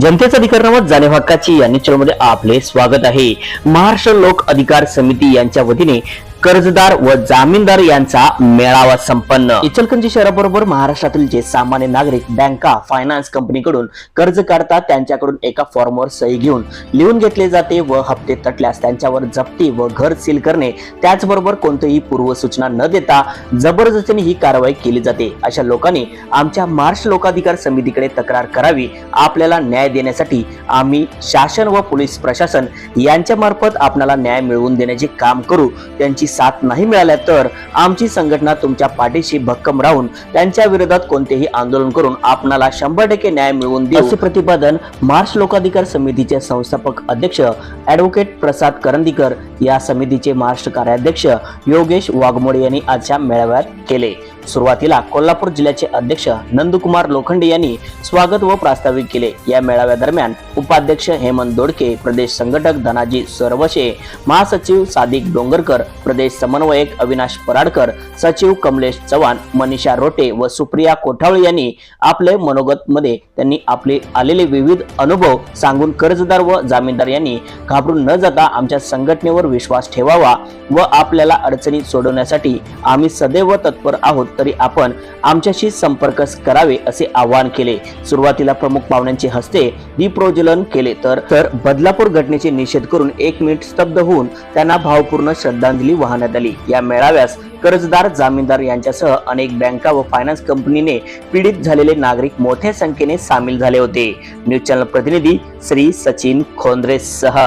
जनतेचा अधिकारनामात जाणीव हक्काची या चॅनलमध्ये आपले स्वागत आहे. महाराष्ट्र लोक अधिकार समिती यांच्या वतीने कर्जदार व जामीनदार यांचा मेळावा संपन्न. इचलकंजी शहराबरोबर महाराष्ट्रातील जे सामान्य नागरिक बँका फायनान्स कंपनीकडून कर्ज काढतात त्यांच्याकडून एका फॉर्मवर सही घेऊन लिहून घेतले जाते व हप्ते तटल्यास त्यांच्यावर जप्ती व घर सील करणे त्याचबरोबर कोणतीही पूर्वसूचना न देता जबरदस्तीने ही कारवाई केली जाते. अशा लोकांनी आमच्या महाराष्ट्र लोकाधिकार समितीकडे तक्रार करावी आपल्याला न्याय देण्यासाठी आम्ही शासन व पोलीस प्रशासन यांच्या मार्फत आपल्याला न्याय मिळवून देण्याचे काम करू त्यांची साथ नाही मिळाल्या तर आमची संघटना तुमच्या पाठीशी भक्कम राहून त्यांच्या विरोधात कोणतेही आंदोलन करून आपणाला शंभर टक्के न्याय मिळवून देऊ. असे प्रतिपादन महाराष्ट्र लोकाधिकार समितीचे संस्थापक अध्यक्ष ऍडव्होकेट प्रसाद करंदीकर या समितीचे महाराष्ट्र कार्याध्यक्ष योगेश वाघमोडे यांनी आजच्या मेळाव्यात केले. सुरुवातीला कोल्हापूर जिल्ह्याचे अध्यक्ष नंदकुमार लोखंडे यांनी स्वागत व प्रास्ताविक केले. या मेळाव्यादरम्यान उपाध्यक्ष हेमंत दोडके प्रदेश संघटक धनाजी सरवशे महासचिव सादिक डोंगरकर प्रदेश समन्वयक अविनाश पराडकर सचिव कमलेश चव्हाण मनीषा रोटे व सुप्रिया कोठावळे यांनी आपले मनोगत मध्ये त्यांनी आपले आलेले विविध अनुभव सांगून कर्जदार व जामीनदार यांनी घाबरून न जाता आमच्या संघटनेवर विश्वास ठेवावा व आपल्याला अडचणी सोडवण्यासाठी आम्ही सदैव तत्पर आहोत. तरी आपण आमच्याशी संपर्क करावे असे आवाहन केले. सुरुवातीला प्रमुख पाहुण्यांचे हस्ते दीप्रोज्वलन केले तर तर बदलापूर घटनेचे निषेध करून एक मिनिट स्तब्ध होऊन त्यांना भावपूर्ण श्रद्धांजली वाहण्यात आली. या मेळाव्यास कर्जदार जामीनदार यांच्यासह अनेक बँका व फायनान्स कंपनीने पीडित झालेले नागरिक मोठ्या संख्येने सामील झाले होते. न्यूज चॅनल प्रतिनिधी श्री सचिन खोंद्रे सह.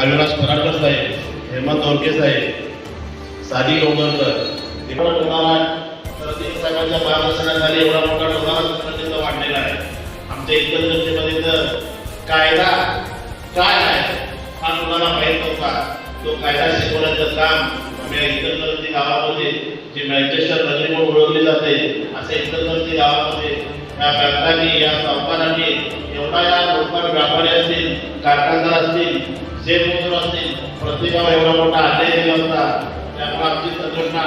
अविनाश पराडकर साहेब हेमंत ओळके साहेब साधी लोणकर एवढा टोकाला तर ते साहेबांच्या मार्गदर्शनाखाली एवढा मोठा टोकाला संघटनेचा वाढलेला आहे. आमच्या इतर तर कायदा काय आहे हा तुम्हाला माहीत नव्हता. तो कायदा शिकवण्याचं काम आम्ही इतर गावामध्ये जी मॅन्चेस्टर नगरी म्हणून ओळखली जाते असे इतर गावामध्ये या बँकांनी या सावकारांनी एवढा या लोकांना व्यापारी असतील कारखानदार असतील शेतमजूर असतील प्रत्येकावर एवढा मोठा अन्याय दिला होता. त्यामुळे आमची संघटना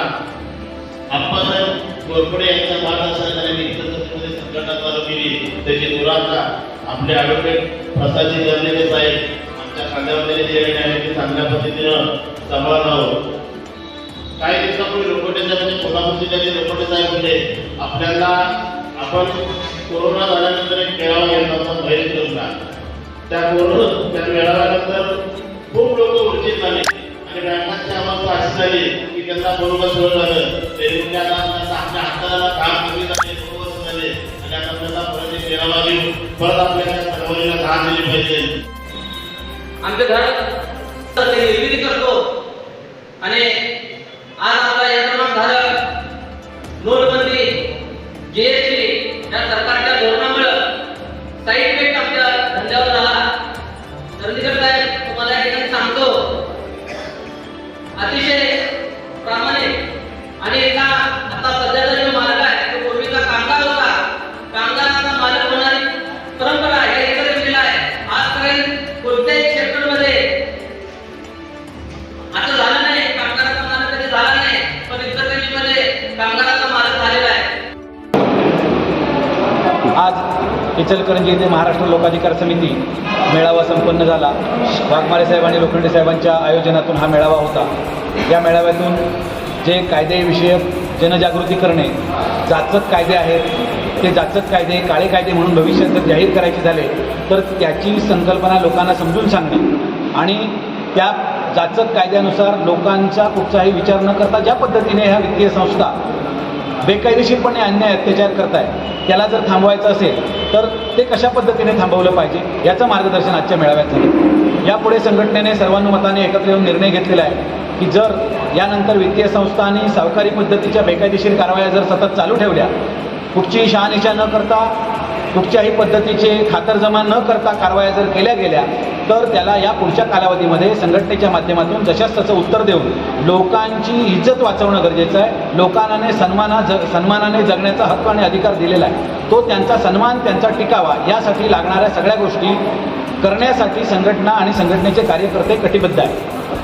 आप्पासाहेब यांचा यांच्या मार्गदर्शनाखाली इतर संघटना चालू केली त्याची दुराचा आपले ॲडव्होकेट प्रसादजी जर्नेले साहेब आमच्या खांद्यावर जे आहे ते चांगल्या पद्धतीनं सांभाळलं आहोत काही दिवसापूर्वी लोखंडेच्या म्हणजे कोल्हापूर जिल्ह्याचे लोखंडे साहेब म्हणजे आपल्याला आपण कोरोना झाल्यानंतर एक मेळावा घेतला होता बाहेर करूनला त्या कोरोना त्या मेळाव्यानंतर खूप लोक उर्जित झाले आणि बँकांची अवस्था अशी झाली. त्यांना बरोबर सोय झालं तरी त्यांना आपल्या हाताला काम कमी झाले बरोबर झाले आणि आता त्यांना परत एक मेळावा घेऊन परत आपल्याला सर्वांना दान दिले पाहिजे. आमच्या घरात निर्मिती करतो. आणि आज इचलकरंजी येथे महाराष्ट्र लोकाधिकार समिती मेळावा संपन्न झाला. वाघमारे साहेब आणि लोखंडे साहेबांच्या आयोजनातून हा मेळावा होता. या मेळाव्यातून जे कायदेविषयक जनजागृती करणे जाचक कायदे आहेत ते जाचक कायदे काळे कायदे म्हणून भविष्यात जर जाहीर करायचे झाले तर त्याची संकल्पना लोकांना समजून सांगणे आणि त्या जाचक कायद्यानुसार लोकांचा कुठचाही विचार न करता ज्या पद्धतीने ह्या वित्तीय संस्था बेकायदेशीरपणे अन्याय अत्याचार करताय त्याला जर थांबवायचं असेल तर ते कशा पद्धतीने थांबवलं पाहिजे याचं मार्गदर्शन आजच्या मेळाव्यात झालं. यापुढे संघटनेने सर्वानुमताने एकत्र येऊन निर्णय घेतलेला आहे की जर यानंतर वित्तीय संस्था आणि सावकारी पद्धतीच्या बेकायदेशीर कारवाया जर सतत चालू ठेवल्या कुठचीही शहानिशा न करता कुठच्याही पद्धतीचे खातरजमा न करता कारवाया जर केल्या गेल्या तर त्याला या पुढच्या कालावधीमध्ये संघटनेच्या माध्यमातून जशाच तसं उत्तर देऊन लोकांची इज्जत वाचवणं गरजेचं आहे. लोकांना सन्माना ज सन्मानाने जगण्याचा हक्क आणि अधिकार दिलेला आहे. तो त्यांचा सन्मान त्यांचा टिकावा यासाठी लागणाऱ्या सगळ्या गोष्टी करण्यासाठी संघटना आणि संघटनेचे कार्यकर्ते कटिबद्ध आहेत.